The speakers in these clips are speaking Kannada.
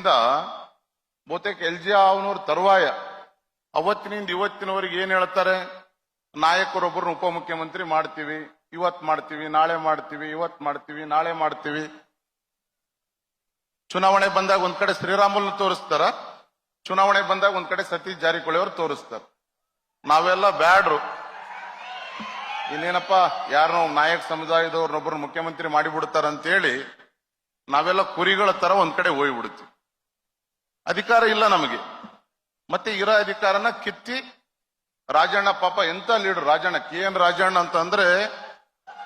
ವರ್ಷದಿಂದ ಬಹುತೇಕ ಎಲ್ ಜಿ ಅವನವ್ರ ತರುವಾಯ ಅವತ್ತಿನಿಂದ ಇವತ್ತಿನವರೆಗೆ ಏನ್ ಹೇಳ್ತಾರೆ? ನಾಯಕರೊಬ್ಬರನ್ನ ಉಪಮುಖ್ಯಮಂತ್ರಿ ಮಾಡ್ತೀವಿ, ಇವತ್ ಮಾಡ್ತೀವಿ, ನಾಳೆ ಮಾಡ್ತೀವಿ, ಇವತ್ ಮಾಡ್ತೀವಿ, ನಾಳೆ ಮಾಡ್ತೀವಿ. ಚುನಾವಣೆ ಬಂದಾಗ ಒಂದ್ ಕಡೆ ಶ್ರೀರಾಮುಲ್ನ ತೋರಿಸ್ತಾರ, ಚುನಾವಣೆ ಬಂದಾಗ ಒಂದ್ ಕಡೆ ಸತೀಶ್ ಜಾರಕಿಹೊಳಿ ಅವರು ತೋರಿಸ್ತಾರ. ನಾವೆಲ್ಲ ಬ್ಯಾಡ್ರು. ಇನ್ನೇನಪ್ಪ ಯಾರನ್ನೋ ನಾಯಕ ಸಮುದಾಯದವ್ರನ್ನೊಬ್ಬರು ಮುಖ್ಯಮಂತ್ರಿ ಮಾಡಿಬಿಡ್ತಾರಂತೇಳಿ ನಾವೆಲ್ಲ ಕುರಿಗಳ ತರ ಒಂದ್ ಕಡೆ ಹೋಗ್ಬಿಡ್ತೀವಿ ಅಧಿಕಾರ ಇಲ್ಲ ನಮಗೆ. ಮತ್ತೆ ಇರೋ ಅಧಿಕಾರನ ಕಿತ್ತಿ ರಾಜಣ್ಣ ಪಾಪ ಎಂತ leader Rajanna, K N Rajanna ಅಂತ ಅಂದ್ರೆ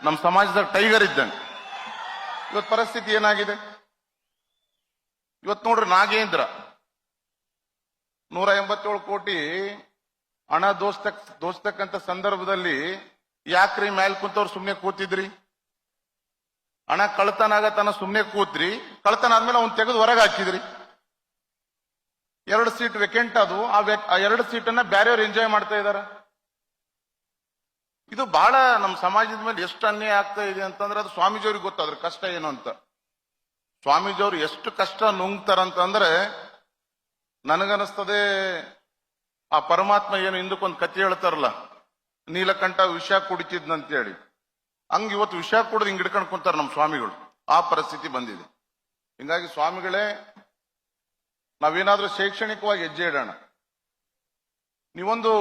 ನಮ್ಮ ಸಮಾಜದ ಟೈಗರ್ ಇದ್ದಂಗೆ ಇವತ್ತು ಪರಿಸ್ಥಿತಿ ಏನಾಗಿದೆ? ಇವತ್ತು ನೋಡ್ರಿ ನಾಗೇಂದ್ರ ನೂರ ಎಂಬತ್ತೇಳು ಕೋಟಿ ಹಣ ದೋಸ್ತಕ್, ದೋಸ್ತಕ್ಕಂತ ಸಂದರ್ಭದಲ್ಲಿ ಯಾಕ್ರಿ ಮ್ಯಾಲ್ ಕುಂತವ್ರು ಸುಮ್ನೆ ಕೂತಿದ್ರಿ? ಹಣ ಕಳ್ತನ ಆಗತನ ಸುಮ್ನೆ ಕೂತ್ರಿ ಕಳ್ತನ ಆದ್ಮೇಲೆ ಅವ್ನ್ ತೆಗೆದು ಹೊರಗೆ ಹಾಕಿದ್ರಿ. ಎರಡು ಸೀಟ್ ವೆಕೆಂಟ್ ಅದು, ಆ ಎರಡು ಸೀಟನ್ನ ಬೇರೆಯವ್ರು ಎಂಜಾಯ್ ಮಾಡ್ತಾ ಇದ್ದಾರೆ ಇದು ಬಹಳ ನಮ್ಮ ಸಮಾಜದ ಮೇಲೆ ಎಷ್ಟು ಅನ್ಯಾಯ ಆಗ್ತಾ ಇದೆ ಅಂತಂದ್ರೆ ಅದು ಸ್ವಾಮೀಜಿಯವ್ರಿಗೆ ಗೊತ್ತಾದ್ರೆ ಕಷ್ಟ ಏನು ಅಂತ. ಸ್ವಾಮೀಜಿಯವ್ರು ಎಷ್ಟು ಕಷ್ಟ ನುಂಗ್ತಾರಂತಂದ್ರೆ ನನಗನ್ನಿಸ್ತದೆ ಆ ಪರಮಾತ್ಮ ಏನು ಹಿಂದಕ್ಕೊಂದು ಕಥೆ ಹೇಳ್ತಾರಲ್ಲ, ನೀಲಕಂಠ ವಿಷ ಕುಡಿತಿದ್ನಂತೇಳಿ. ಹಂಗ ಇವತ್ತು ವಿಷ ಕುಡಿದು ಹಿಂಗ್ ಹಿಡ್ಕೊಂಡು ಕುಂತಾರ ನಮ್ಮ ಸ್ವಾಮಿಗಳು. ಆ ಪರಿಸ್ಥಿತಿ ಬಂದಿದೆ. ಹಿಂಗಾಗಿ ಸ್ವಾಮಿಗಳೇ ನಾವೇನಾದ್ರೂ ಶೈಕ್ಷಣಿಕವಾಗಿ ಹೆಜ್ಜೆ ಇಡೋಣ. ನೀವೊಂದು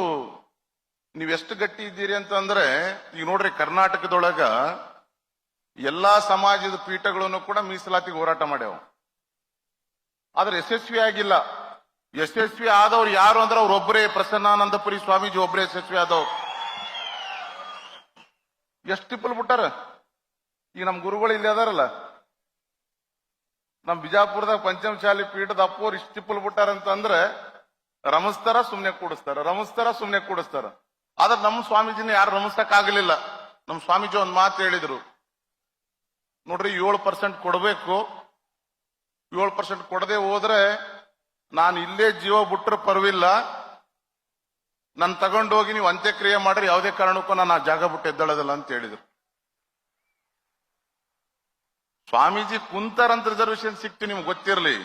ನೀವೆಷ್ಟು ಗಟ್ಟಿ ಇದ್ದೀರಿ ಅಂತಂದ್ರೆ, ಈಗ ನೋಡ್ರಿ ಕರ್ನಾಟಕದೊಳಗ ಎಲ್ಲಾ ಸಮಾಜದ ಪೀಠಗಳನ್ನು ಕೂಡ ಮೀಸಲಾತಿಗೆ ಹೋರಾಟ ಮಾಡ್ಯಾವ. ಆದ್ರೆ ಯಶಸ್ವಿ ಆಗಿಲ್ಲ. ಯಶಸ್ವಿ ಆದವ್ರು ಯಾರು ಅಂದ್ರೆ ಅವ್ರೊಬ್ಬರೇ ಪ್ರಸನ್ನಾನಂದಪುರಿ ಸ್ವಾಮೀಜಿ ಒಬ್ಬರೇ ಯಶಸ್ವಿ ಆದವ್ರು. ಎಷ್ಟು ಟಿಪ್ಪಲ್ ಬಿಟ್ಟಾರ? ಈಗ ನಮ್ ಗುರುಗಳು ಇಲ್ಲಿ ಅದಾರಲ್ಲ. ನಮ್ ಬಿಜಾಪುರದಾಗ ಪಂಚಮಶಾಲಿ ಪೀಠದ ಅಪ್ಪೋರ್ ಇಷ್ಟು ತಿಪ್ಪಲ್ ಬಿಟ್ಟಾರ ಅಂತಂದ್ರೆ ರಮಸ್ತರ ಸುಮ್ನೆ ಕೂಡಿಸ್ತಾರ, ರಮಸ್ತರ ಸುಮ್ನೆ ಕೂಡಿಸ್ತಾರ. ಆದ್ರೆ ನಮ್ಮ ಸ್ವಾಮೀಜಿನ ಯಾರು ರಮಿಸಕ್ ಆಗಲಿಲ್ಲ ನಮ್ಮ ಸ್ವಾಮೀಜಿ ಒಂದ್ ಮಾತು ಹೇಳಿದ್ರು. ನೋಡ್ರಿ, ಏಳು ಪರ್ಸೆಂಟ್ ಕೊಡಬೇಕು. ಏಳು ಪರ್ಸೆಂಟ್ ಕೊಡದೆ ಹೋದ್ರೆ ನಾನು ಇಲ್ಲೇ ಜೀವ ಬಿಟ್ರೆ ಪರವಿಲ್ಲ ನಾನು ತಗೊಂಡೋಗಿ ನೀವು ಅಂತ್ಯಕ್ರಿಯೆ ಮಾಡ್ರಿ, ಯಾವುದೇ ಕಾರಣಕ್ಕೂ ನಾನು ಆ ಜಾಗ ಬಿಟ್ಟು ಎದ್ದಳದಲ್ಲ ಅಂತ ಹೇಳಿದ್ರು. ಸ್ವಾಮೀಜಿ ಕುಂತಾರಂತ ರಿಸರ್ವೇಶನ್ ಸಿಕ್ತು, ನಿಮ್ಗೆ ಗೊತ್ತಿರಲಿ.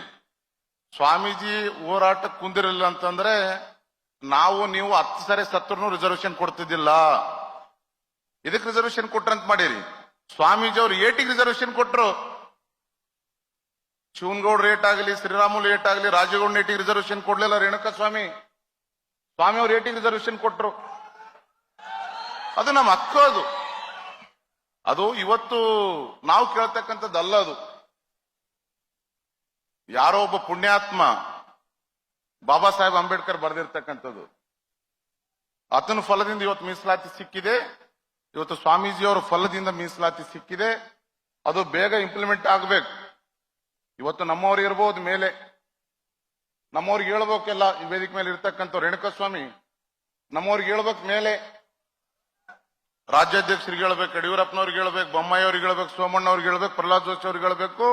ಸ್ವಾಮೀಜಿ ಹೋರಾಟ ಕುಂದಿರಲಿಲ್ಲ ಅಂತಂದ್ರೆ ನಾವು, ನೀವು ಹತ್ತು ಸರಿ ಸತ್ರು ರಿಸರ್ವೇಶನ್ ಕೊಡ್ತಿದ್ದಿಲ್ಲ. ಇದಕ್ಕೆ ರಿಸರ್ವೇಶನ್ ಕೊಟ್ರಂತ ಮಾಡಿರಿ. ಸ್ವಾಮೀಜಿ ಅವ್ರು ಏಟಿಗೆ ರಿಸರ್ವೇಶನ್ ಕೊಟ್ರು. ಶಿವನಗೌಡ ರೇಟ್ ಆಗಲಿ, ಶ್ರೀರಾಮುಲು ರೇಟ್ ಆಗಲಿ, ರಾಜೇಗೌಡ ಏಟಿಗೆ ರಿಸರ್ವೇಶನ್ ಕೊಡ್ಲಿಲ್ಲ ರೇಣುಕ ಸ್ವಾಮಿ ಸ್ವಾಮಿ ಅವ್ರು ಏಟಿಗೆ ರಿಸರ್ವೇಶನ್ ಕೊಟ್ರು. ಅದು ನಮ್ಮ ಹಕ್ಕು ಅದು. ಅದು ಇವತ್ತು ನಾವು ಕೇಳ್ತಕ್ಕಂಥದ್ದಲ್ಲ ಅದು. ಯಾರೋ ಒಬ್ಬ ಪುಣ್ಯಾತ್ಮ ಬಾಬಾ ಸಾಹೇಬ್ ಅಂಬೇಡ್ಕರ್ ಬರೆದಿರ್ತಕ್ಕಂಥದ್ದು. ಆತನ ಫಲದಿಂದ ಇವತ್ತು ಮೀಸಲಾತಿ ಸಿಕ್ಕಿದೆ. ಇವತ್ತು ಸ್ವಾಮೀಜಿಯವರ ಫಲದಿಂದ ಮೀಸಲಾತಿ ಸಿಕ್ಕಿದೆ. ಅದು ಬೇಗ ಇಂಪ್ಲಿಮೆಂಟ್ ಆಗ್ಬೇಕು. ಇವತ್ತು ನಮ್ಮವ್ರು ಇರ್ಬೋದು ಮೇಲೆ. ನಮ್ಮವ್ರಿಗೆ ಹೇಳ್ಬೇಕೆಲ್ಲ ವೇದಿಕೆ ಮೇಲೆ ಇರ್ತಕ್ಕಂಥ ರೇಣುಕಾ ಸ್ವಾಮಿ ನಮ್ಮವ್ರಿಗೆ ಹೇಳ್ಬೇಕು ಮೇಲೆ. ರಾಜ್ಯಾಧ್ಯಕ್ಷರಿಗೆ ಹೇಳ್ಬೇಕು, ಯಡಿಯೂರಪ್ಪನವ್ರಿಗೆ ಹೇಳ್ಬೇಕು ಬೊಮ್ಮಾಯಿ ಅವ್ರಿಗೆ ಹೇಳ್ಬೇಕು ಸೋಮಣ್ಣ ಅವ್ರಿಗೆ ಹೇಳ್ಬೇಕು, ಪ್ರಹ್ಲಾದ್ ಜೋಶಿ ಅವ್ರಿಗೆ ಹೇಳ್ಬೇಕು,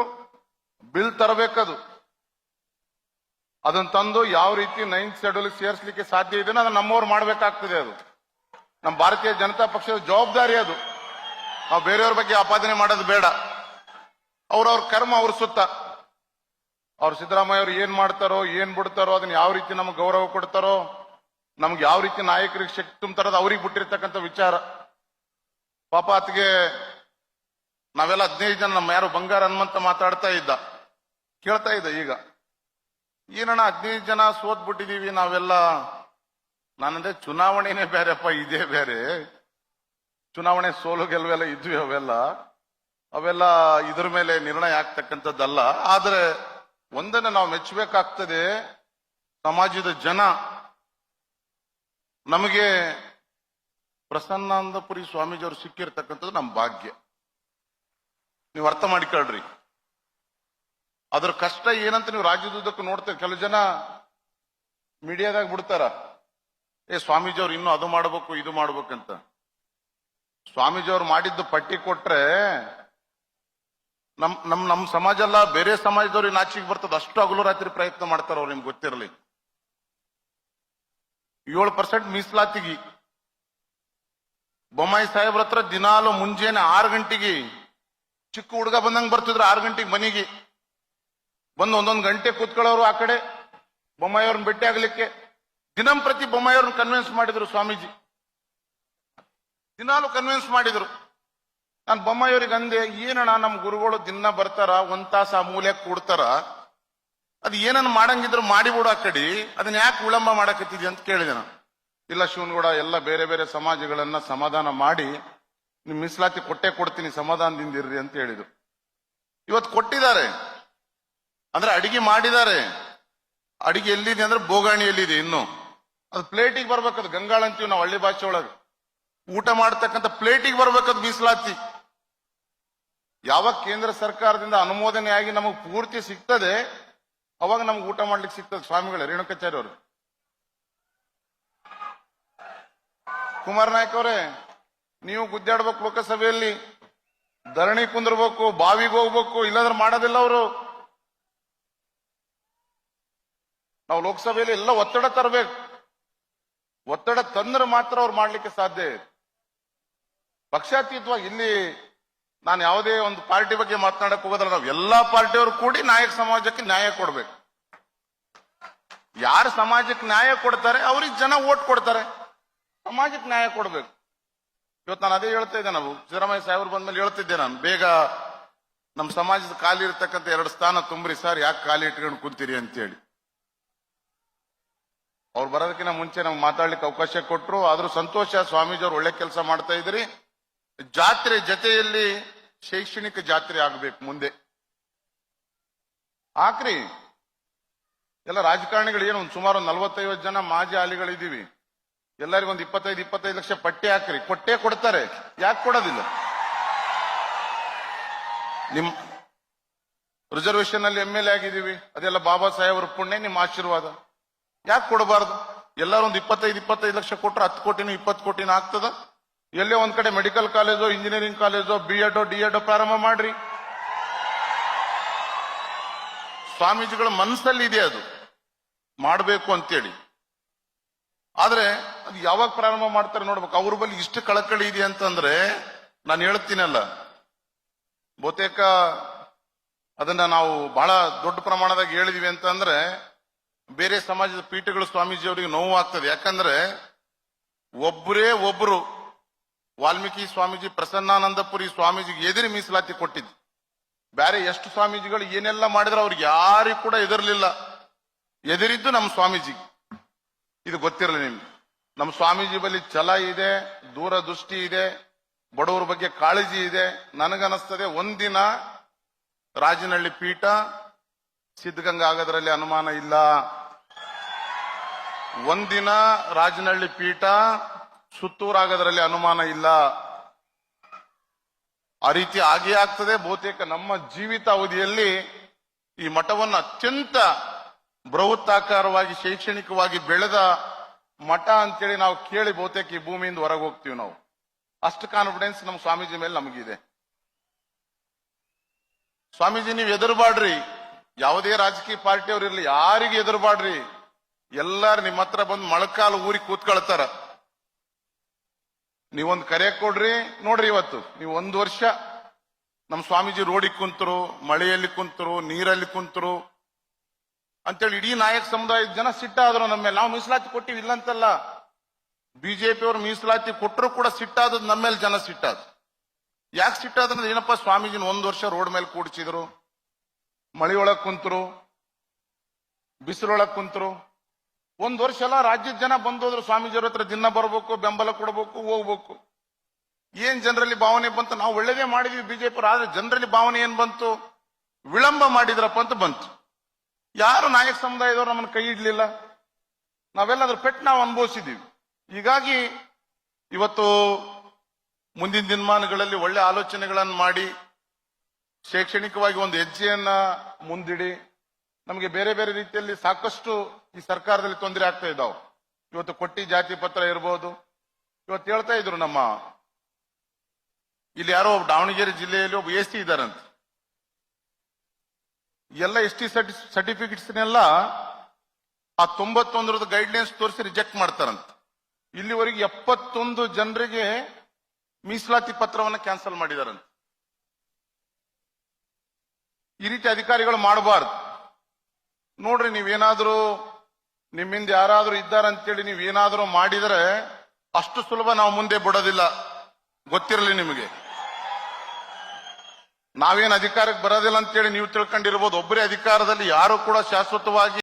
ಬಿಲ್ ತರಬೇಕದು. ಅದನ್ನ ತಂದು ಯಾವ ರೀತಿ ನೈನ್ ಶೆಡ್ಯೂಲ್ ಸೇರಿಸಲಿಕ್ಕೆ ಸಾಧ್ಯ ಇದೆ ಅದನ್ನ ನಮ್ಮವ್ರು ಮಾಡಬೇಕಾಗ್ತದೆ ಅದು. ನಮ್ಮ ಭಾರತೀಯ ಜನತಾ ಪಕ್ಷದ ಜವಾಬ್ದಾರಿ ಅದು. ನಾವು ಬೇರೆಯವ್ರ ಬಗ್ಗೆ ಆಪಾದನೆ ಮಾಡೋದು ಬೇಡ. ಅವ್ರವ್ರ ಕರ್ಮ ಅವ್ರ ಸುತ್ತ. ಅವ್ರು ಸಿದ್ದರಾಮಯ್ಯ ಅವ್ರು ಏನ್ ಮಾಡ್ತಾರೋ, ಏನ್ ಬಿಡ್ತಾರೋ, ಅದನ್ನ ಯಾವ ರೀತಿ ನಮ್ಗೆ ಗೌರವ ಕೊಡ್ತಾರೋ, ನಮ್ಗೆ ಯಾವ ರೀತಿ ನಾಯಕರಿಗೆ ಶಕ್ತಿ ತುಂಬ್ತಾರೋ ಅವ್ರಿಗೆ ಬಿಟ್ಟಿರ್ತಕ್ಕಂಥ ವಿಚಾರ. ಪಾಪ ಆತಗೆ ನಾವೆಲ್ಲ ಹದಿನೈದು ಜನ, ನಮ್ಮ ಯಾರು ಬಂಗಾರ ಹನುಮಂತ ಮಾತಾಡ್ತಾ ಇದ್ದ. ಕೇಳ್ತಾ ಇದ್ದ ಈಗ. ಏನಣ್ಣ, ಹದಿನೈದು ಜನ ಸೋತ್ ಬಿಟ್ಟಿದೀವಿ ನಾವೆಲ್ಲ. ನಾನಂದ್ರೆ ಚುನಾವಣೆನೇ ಬೇರೆಪ್ಪ, ಇದೇ ಬೇರೆ. ಚುನಾವಣೆ ಸೋಲು ಗೆಲುವೆಲ್ಲ ಇದ್ವಿ ಅವೆಲ್ಲ. ಅವೆಲ್ಲ ಇದ್ರ ಮೇಲೆ ನಿರ್ಣಯ ಆಗ್ತಕ್ಕಂಥದ್ದಲ್ಲ. ಆದ್ರೆ ಒಂದನ್ನ ನಾವು ಮೆಚ್ಚಬೇಕಾಗ್ತದೆ, ಸಮಾಜದ ಜನ. ನಮಗೆ ಪ್ರಸನ್ನಾನಂದಪುರಿ ಸ್ವಾಮೀಜಿಯವರು ಸಿಕ್ಕಿರ್ತಕ್ಕಂಥದ್ದು ನಮ್ಮ ಭಾಗ್ಯ. ನೀವು ಅರ್ಥ ಮಾಡಿಕೊಳ್ಳ್ರಿ ಅದ್ರ ಕಷ್ಟ ಏನಂತ ನೀವು ರಾಜ್ಯದುದ್ದಕ್ಕೂ ನೋಡ್ತೇವೆ. ಕೆಲವು ಜನ ಮೀಡಿಯಾದಾಗ ಬಿಡ್ತಾರ, ಏ ಸ್ವಾಮೀಜಿಯವ್ರು ಇನ್ನೂ ಅದು ಮಾಡ್ಬೇಕು, ಇದು ಮಾಡ್ಬೇಕಂತ ಸ್ವಾಮೀಜಿಯವ್ರು ಮಾಡಿದ್ದು ಪಟ್ಟಿ ಕೊಟ್ರೆ ನಮ್ ನಮ್ ನಮ್ ಸಮಾಜ ಎಲ್ಲ ಬೇರೆ ಸಮಾಜದವ್ರಿಗೆ ನಾಚಿಗೆ ಬರ್ತದ. ಅಷ್ಟು ಹಗಲು ರಾತ್ರಿ ಪ್ರಯತ್ನ ಮಾಡ್ತಾರ ಅವ್ರು, ನಿಮ್ಗೆ ಗೊತ್ತಿರಲಿ. ಏಳು ಪರ್ಸೆಂಟ್ ಮೀಸಲಾತಿಗೆ ಬೊಮ್ಮಾಯಿ ಸಾಹೇಬ್ರ ಹತ್ರ ದಿನಾಲು ಮುಂಜಾನೆ ಆರು ಗಂಟೆಗೆ ಚಿಕ್ಕ ಹುಡುಗ ಬಂದಂಗೆ ಬರ್ತಿದ್ರು, ಆರು ಗಂಟೆಗೆ ಮನೆಗೆ. ಬಂದು ಒಂದೊಂದು ಗಂಟೆ ಕೂತ್ಕೊಳ್ಳೋರು ಆ ಕಡೆ, ಬೊಮ್ಮಾಯಿಯವ್ರನ್ನ ಭೇಟಿ ಆಗ್ಲಿಕ್ಕೆ. ದಿನಂಪ್ರತಿ ಬೊಮ್ಮಾಯಿಯವ್ರನ್ನ ಕನ್ವಿನ್ಸ್ ಮಾಡಿದ್ರು ಸ್ವಾಮೀಜಿ. ದಿನಾಲು ಕನ್ವಿನ್ಸ್ ಮಾಡಿದ್ರು. ನಾನು ಬೊಮ್ಮಾಯಿಯವ್ರಿಗೆ ಅಂದೆ, ಏನಣ್ಣ ನಮ್ಮ ಗುರುಗಳು ದಿನ ಬರ್ತಾರ, ಒಂದ್ ತಾಸ ಆ ಮೂಲೆ ಕೂಡ್ತಾರ? ಅದು ಏನನ್ನ ಮಾಡಂಗಿದ್ರು ಮಾಡಿಬಿಡು ಆ ಕಡೆ ಅದನ್ನ ಯಾಕೆ ವಿಳಂಬ ಮಾಡಕತ್ತಿದ್ಯ? ಅಂತ ಕೇಳಿದೆ ನಾನು. ಇಲ್ಲ ಶಿವನಗೌಡ, ಎಲ್ಲ ಬೇರೆ ಬೇರೆ ಸಮಾಜಗಳನ್ನ ಸಮಾಧಾನ ಮಾಡಿ ನಿಮ್ ಮೀಸಲಾತಿ ಕೊಟ್ಟೆ ಕೊಡ್ತೀನಿ, ಸಮಾಧಾನದಿಂದ ಇರ್ರಿ ಅಂತ ಹೇಳಿದ್ರು. ಇವತ್ತು ಕೊಟ್ಟಿದ್ದಾರೆ. ಅಂದ್ರೆ ಅಡಿಗೆ ಮಾಡಿದ್ದಾರೆ. ಅಡಿಗೆ ಎಲ್ಲಿದೆ ಅಂದ್ರೆ ಬೋಗಾಣಿಯಲ್ಲಿದೆ ಇನ್ನು. ಅದು ಪ್ಲೇಟಿಗೆ ಬರ್ಬೇಕದು, ಗಂಗಾಳ ಅಂತೀವಿ ನಾವು ಹಳ್ಳಿ ಭಾಷೆ ಒಳಗೆ. ಊಟ ಮಾಡ್ತಕ್ಕಂಥ ಪ್ಲೇಟಿಗೆ ಬರ್ಬೇಕದು ಮೀಸಲಾತಿ. ಯಾವ ಕೇಂದ್ರ ಸರ್ಕಾರದಿಂದ ಅನುಮೋದನೆ ಆಗಿ ನಮಗೆ ಪೂರ್ತಿ ಸಿಗ್ತದೆ, ಅವಾಗ ನಮ್ಗೆ ಊಟ ಮಾಡ್ಲಿಕ್ಕೆ ಸಿಗ್ತದೆ ಸ್ವಾಮಿಗಳೇ ರೇಣುಕಾಚಾರ್ಯ ಅವರು ಕುಮಾರ್ ನಾಯ್ಕ ಅವರೇ, ನೀವು ಗುದ್ದಾಡ್ಬೇಕು ಲೋಕಸಭೆಯಲ್ಲಿ, ಧರಣಿ ಕುಂದಿರ್ಬೇಕು, ಬಾವಿಗೆ ಹೋಗ್ಬೇಕು, ಇಲ್ಲಾಂದ್ರೆ ಮಾಡೋದಿಲ್ಲ ಅವರು. ನಾವು ಲೋಕಸಭೆಯಲ್ಲಿ ಎಲ್ಲ ಒತ್ತಡ ತರಬೇಕು. ಒತ್ತಡ ತಂದ್ರೆ ಮಾತ್ರ ಅವ್ರು ಮಾಡ್ಲಿಕ್ಕೆ ಸಾಧ್ಯ ಪಕ್ಷಾತೀತವಾಗಿ ಇಲ್ಲಿ ನಾನು ಯಾವುದೇ ಒಂದು ಪಾರ್ಟಿ ಬಗ್ಗೆ ಮಾತನಾಡಕ್ ಹೋಗೋದ್ರೆ ನಾವು ಎಲ್ಲಾ ಪಾರ್ಟಿಯವರು ಕೂಡಿ ನಾಯಕ ಸಮಾಜಕ್ಕೆ ನ್ಯಾಯ ಕೊಡ್ಬೇಕು. ಯಾರು ಸಮಾಜಕ್ಕೆ ನ್ಯಾಯ ಕೊಡ್ತಾರೆ, ಅವ್ರಿಗೆ ಜನ ಓಟ್ ಕೊಡ್ತಾರೆ. ಸಮಾಜಕ್ಕೆ ನ್ಯಾಯ ಕೊಡಬೇಕು. ಇವತ್ತು ನಾನು ಅದೇ ಹೇಳ್ತಾ ಇದ್ದೆ ನಾವು ಸಿದ್ದರಾಮಯ್ಯ ಸಾಹೇಬ್ರು ಬಂದ್ಮೇಲೆ ಹೇಳ್ತಿದ್ದೆ ನಾನು, ಬೇಗ ನಮ್ಮ ಸಮಾಜದ ಖಾಲಿ ಇರ್ತಕ್ಕಂಥ ಎರಡು ಸ್ಥಾನ ತುಂಬ್ರಿ ಸರ್, ಯಾಕೆ ಖಾಲಿ ಇಟ್ಕೊಂಡು ಕುಂತೀರಿ ಅಂತೇಳಿ. ಅವ್ರು ಬರೋದಕ್ಕಿಂತ ಮುಂಚೆ ನಮ್ಗೆ ಮಾತಾಡ್ಲಿಕ್ಕೆ ಅವಕಾಶ ಕೊಟ್ಟರು ಆದ್ರೂ ಸಂತೋಷ, ಸ್ವಾಮೀಜಿ ಅವ್ರು ಒಳ್ಳೆ ಕೆಲಸ ಮಾಡ್ತಾ ಇದ್ರಿ. ಜಾತ್ರೆ ಜೊತೆಯಲ್ಲಿ ಶೈಕ್ಷಣಿಕ ಜಾತ್ರೆ ಆಗ್ಬೇಕು ಮುಂದೆ. ಆಕ್ರಿ, ಎಲ್ಲ ರಾಜಕಾರಣಿಗಳು ಏನು, ಸುಮಾರು ಒಂದು ನಲವತ್ತೈವತ್ತು ಜನ ಮಾಜಿ ಹಾಲಿಗಳಿದ್ದೀವಿ ಎಲ್ಲರಿಗೂ ಒಂದು ಇಪ್ಪತ್ತೈದು ಇಪ್ಪತ್ತೈದು ಲಕ್ಷ ಪಟ್ಟಿ ಹಾಕ್ರಿ. ಕೊಟ್ಟೇ ಕೊಡ್ತಾರೆ. ಯಾಕೆ ಕೊಡೋದಿಲ್ಲ? ನಿಮ್ ರಿಸರ್ವೇಶನ್ ಅಲ್ಲಿ ಎಂ ಎಲ್ ಎ ಆಗಿದ್ದೀವಿ. ಅದೆಲ್ಲ ಬಾಬಾ ಸಾಹೇಬ್ರ ಪುಣ್ಯ, ನಿಮ್ಮ ಆಶೀರ್ವಾದ. ಯಾಕೆ ಕೊಡಬಾರ್ದು? ಎಲ್ಲರೂ ಒಂದು ಇಪ್ಪತ್ತೈದು ಇಪ್ಪತ್ತೈದು ಲಕ್ಷ ಕೊಟ್ರೆ ಹತ್ತು ಕೋಟಿನೂ ಇಪ್ಪತ್ತು ಕೋಟಿನೂ ಆಗ್ತದ? ಎಲ್ಲೇ ಒಂದ್ ಕಡೆ medical college, engineering college B Ed D Ed ಪ್ರಾರಂಭ ಮಾಡ್ರಿ. ಸ್ವಾಮೀಜಿಗಳ ಮನಸ್ಸಲ್ಲಿ ಇದೆ ಅದು. ಮಾಡಬೇಕು ಅಂತೇಳಿ. ಆದ್ರೆ ಅದು ಯಾವಾಗ ಪ್ರಾರಂಭ ಮಾಡ್ತಾರೆ ನೋಡ್ಬೇಕು. ಅವ್ರ ಬಳಿ ಇಷ್ಟು ಕಳಕಳಿ ಇದೆ ಅಂತಂದ್ರೆ ನಾನು ಹೇಳ್ತೀನಲ್ಲ. ಬಹುತೇಕ ಅದನ್ನ ನಾವು ಬಹಳ ದೊಡ್ಡ ಪ್ರಮಾಣದಾಗ ಹೇಳಿದೀವಿ ಅಂತಂದ್ರೆ ಬೇರೆ ಸಮಾಜದ ಪೀಠಗಳು ಸ್ವಾಮೀಜಿ ಅವರಿಗೆ ನೋವು ಆಗ್ತದೆ ಯಾಕಂದ್ರೆ ಒಬ್ಬರೇ ಒಬ್ರು ವಾಲ್ಮೀಕಿ ಸ್ವಾಮೀಜಿ, ಪ್ರಸನ್ನಾನಂದಪುರಿ ಸ್ವಾಮೀಜಿಗೆ ಎದುರು ಮೀಸಲಾತಿ ಕೊಟ್ಟಿದ್ದು. ಬೇರೆ ಎಷ್ಟು ಸ್ವಾಮೀಜಿಗಳು ಏನೆಲ್ಲ ಮಾಡಿದ್ರೆ ಅವ್ರಿಗೆ ಯಾರಿಗೂ ಕೂಡ ಎದುರ್ಲಿಲ್ಲ ಎದುರಿದ್ದು ನಮ್ಮ ಸ್ವಾಮೀಜಿ ಇದು ಗೊತ್ತಿರಲಿ ನಿಮ್ಗೆ. ನಮ್ಮ ಸ್ವಾಮೀಜಿ ಬಳಿ ಛಲ ಇದೆ, ದೂರದೃಷ್ಟಿ ಇದೆ, ಬಡವರ ಬಗ್ಗೆ ಕಾಳಜಿ ಇದೆ. ನನಗನ್ನಿಸ್ತದೆ ಒಂದಿನ ರಾಜನಹಳ್ಳಿ ಪೀಠ, ಸಿದ್ಧಗಂಗಾ ಆಗೋದ್ರಲ್ಲಿ ಅನುಮಾನ ಇಲ್ಲ. ಒಂದಿನ ರಾಜನಹಳ್ಳಿ ಪೀಠ ಸುತ್ತೂರಾಗೋದ್ರಲ್ಲಿ ಅನುಮಾನ ಇಲ್ಲ. ಆ ರೀತಿ ಆಗೇ ಆಗ್ತದೆ. ಬಹುತೇಕ ನಮ್ಮ ಜೀವಿತಾವಧಿಯಲ್ಲಿ ಈ ಮಠವನ್ನು ಅತ್ಯಂತ ಬೃಹತ್ತಾಕಾರವಾಗಿ, ಶೈಕ್ಷಣಿಕವಾಗಿ ಬೆಳೆದ ಮಠ ಅಂತೇಳಿ ನಾವು ಕೇಳಿ ಬಹುತೇಕ ಈ ಭೂಮಿಯಿಂದ ಹೊರಗೆ ಹೋಗ್ತೀವಿ ನಾವು. ಅಷ್ಟು ಕಾನ್ಫಿಡೆನ್ಸ್ ನಮ್ಮ ಸ್ವಾಮೀಜಿ ಮೇಲೆ ನಮಗಿದೆ. ಸ್ವಾಮೀಜಿ, ನೀವು ಎದುರುಬಾಡ್ರಿ. ಯಾವುದೇ ರಾಜಕೀಯ ಪಾರ್ಟಿಯವ್ರು ಇರ್ಲಿ, ಯಾರಿಗೆ ಎದುರುಬಾಡ್ರಿ. ಎಲ್ಲಾರು ನಿಮ್ಮ ಹತ್ರ ಬಂದು ಮೊಳಕಾಲು ಊರಿಗೆ ಕೂತ್ಕೊಳ್ತಾರ. ನೀವೊಂದು ಕರೆ ಕೊಡ್ರಿ. ನೋಡ್ರಿ ಇವತ್ತು, ನೀವು ಒಂದು ವರ್ಷ ನಮ್ಮ ಸ್ವಾಮೀಜಿ ರೋಡಿಗೆ ಕುಂತರು, ಮಳೆಯಲ್ಲಿ ಕುಂತರು, ನೀರಲ್ಲಿ ಕುಂತರು ಅಂತೇಳಿ ಇಡೀ ನಾಯಕ ಸಮುದಾಯದ ಜನ ಸಿಟ್ಟಾದ್ರು ನಮ್ಮ ಮೇಲೆ. ನಾವು ಮೀಸಲಾತಿ ಕೊಟ್ಟಿವಿ, ಇಲ್ಲಂತಲ್ಲ. ಬಿಜೆಪಿ ಅವರು ಮೀಸಲಾತಿ ಕೊಟ್ಟರು ಕೂಡ ಸಿಟ್ಟಾದದ್ ನಮ್ಮ ಮೇಲೆ ಜನ ಸಿಟ್ಟಾದ ಯಾಕೆ ಸಿಟ್ಟಾದ್ರೆ ಏನಪ್ಪ ಸ್ವಾಮೀಜಿನ ಒಂದು ವರ್ಷ ರೋಡ್ ಮೇಲೆ ಕೂಡಿಸಿದ್ರು, ಮಳೆಯೊಳಗ್ ಕುಂತರು, ಬಿಸಿಲೊಳಗೆ ಕುಂತರು. ಒಂದು ವರ್ಷ ಎಲ್ಲ ರಾಜ್ಯದ ಜನ ಬಂದೋದ್ರು, ಸ್ವಾಮೀಜಿಯವ್ರ ಹತ್ರ ದಿನ ಬರಬೇಕು, ಬೆಂಬಲ ಕೊಡಬೇಕು, ಹೋಗ್ಬೇಕು. ಏನ್ ಜನರಲ್ಲಿ ಭಾವನೆ ಬಂತು? ನಾವು ಒಳ್ಳೇದೇ ಮಾಡಿದ್ವಿ ಬಿಜೆಪಿ ಆದ್ರೆ ಜನರಲ್ಲಿ ಭಾವನೆ ಏನ್ ಬಂತು? ವಿಳಂಬ ಮಾಡಿದ್ರಪ್ಪ ಅಂತ ಬಂತು. ಯಾರು ನಾಯಕ ಸಮುದಾಯದವರು ನಮ್ಮನ್ನು ಕೈ ಇಡ್ಲಿಲ್ಲ? ನಾವೆಲ್ಲ ಅದ್ರ ಪೆಟ್ಟು ನಾವು ಅನುಭವಿಸಿದೀವಿ. ಹೀಗಾಗಿ ಇವತ್ತು ಮುಂದಿನ ದಿನಮಾನಗಳಲ್ಲಿ ಒಳ್ಳೆ ಆಲೋಚನೆಗಳನ್ನು ಮಾಡಿ, ಶೈಕ್ಷಣಿಕವಾಗಿ ಒಂದು ಹೆಜ್ಜೆಯನ್ನ ಮುಂದಿಡಿ. ನಮಗೆ ಬೇರೆ ಬೇರೆ ರೀತಿಯಲ್ಲಿ ಸಾಕಷ್ಟು ಈ ಸರ್ಕಾರದಲ್ಲಿ ತೊಂದರೆ ಆಗ್ತಾ ಇದ್ದಾವೆ. ಇವತ್ತು ಕೊಟ್ಟಿ ಜಾತಿ ಪತ್ರ ಇರಬಹುದು ಇವತ್ತು ಹೇಳ್ತಾ ಇದ್ರು ನಮ್ಮ, ಇಲ್ಲಿ ಯಾರೋ ಒಬ್ಬ ದಾವಣಗೆರೆ ಜಿಲ್ಲೆಯಲ್ಲಿ ಒಬ್ಬ ಎ ಸಿ ಇದ್ದಾರಂತೆ. ಎಲ್ಲ ಎಸ್ ಟಿ ಸರ್ಟಿಫಿಕೇಟ್ಸ್ನೆಲ್ಲ ಆ ತೊಂಬತ್ತೊಂದರದ ಗೈಡ್ಲೈನ್ಸ್ ತೋರಿಸಿ ರಿಜೆಕ್ಟ್ ಮಾಡ್ತಾರಂತ. ಇಲ್ಲಿವರೆಗೆ ಎಪ್ಪತ್ತೊಂದು ಜನರಿಗೆ ಮೀಸಲಾತಿ ಪತ್ರವನ್ನು ಕ್ಯಾನ್ಸಲ್ ಮಾಡಿದಾರಂತ. ಈ ರೀತಿ ಅಧಿಕಾರಿಗಳು ಮಾಡಬಾರ್ದು. ನೋಡ್ರಿ, ನೀವೇನಾದರೂ ನಿಮ್ಮಿಂದ ಯಾರಾದರೂ ಇದ್ದಾರಂತೇಳಿ ನೀವೇನಾದರೂ ಮಾಡಿದರೆ ಅಷ್ಟು ಸುಲಭ ನಾವು ಮುಂದೆ ಬಿಡೋದಿಲ್ಲ. ಗೊತ್ತಿರಲಿ ನಿಮಗೆ. ನಾವೇನ್ ಅಧಿಕಾರಕ್ಕೆ ಬರೋದಿಲ್ಲ ಅಂತೇಳಿ ನೀವು ತಿಳ್ಕೊಂಡಿರ್ಬೋದು. ಒಬ್ಬರೇ ಅಧಿಕಾರದಲ್ಲಿ ಯಾರು ಕೂಡ ಶಾಶ್ವತವಾಗಿ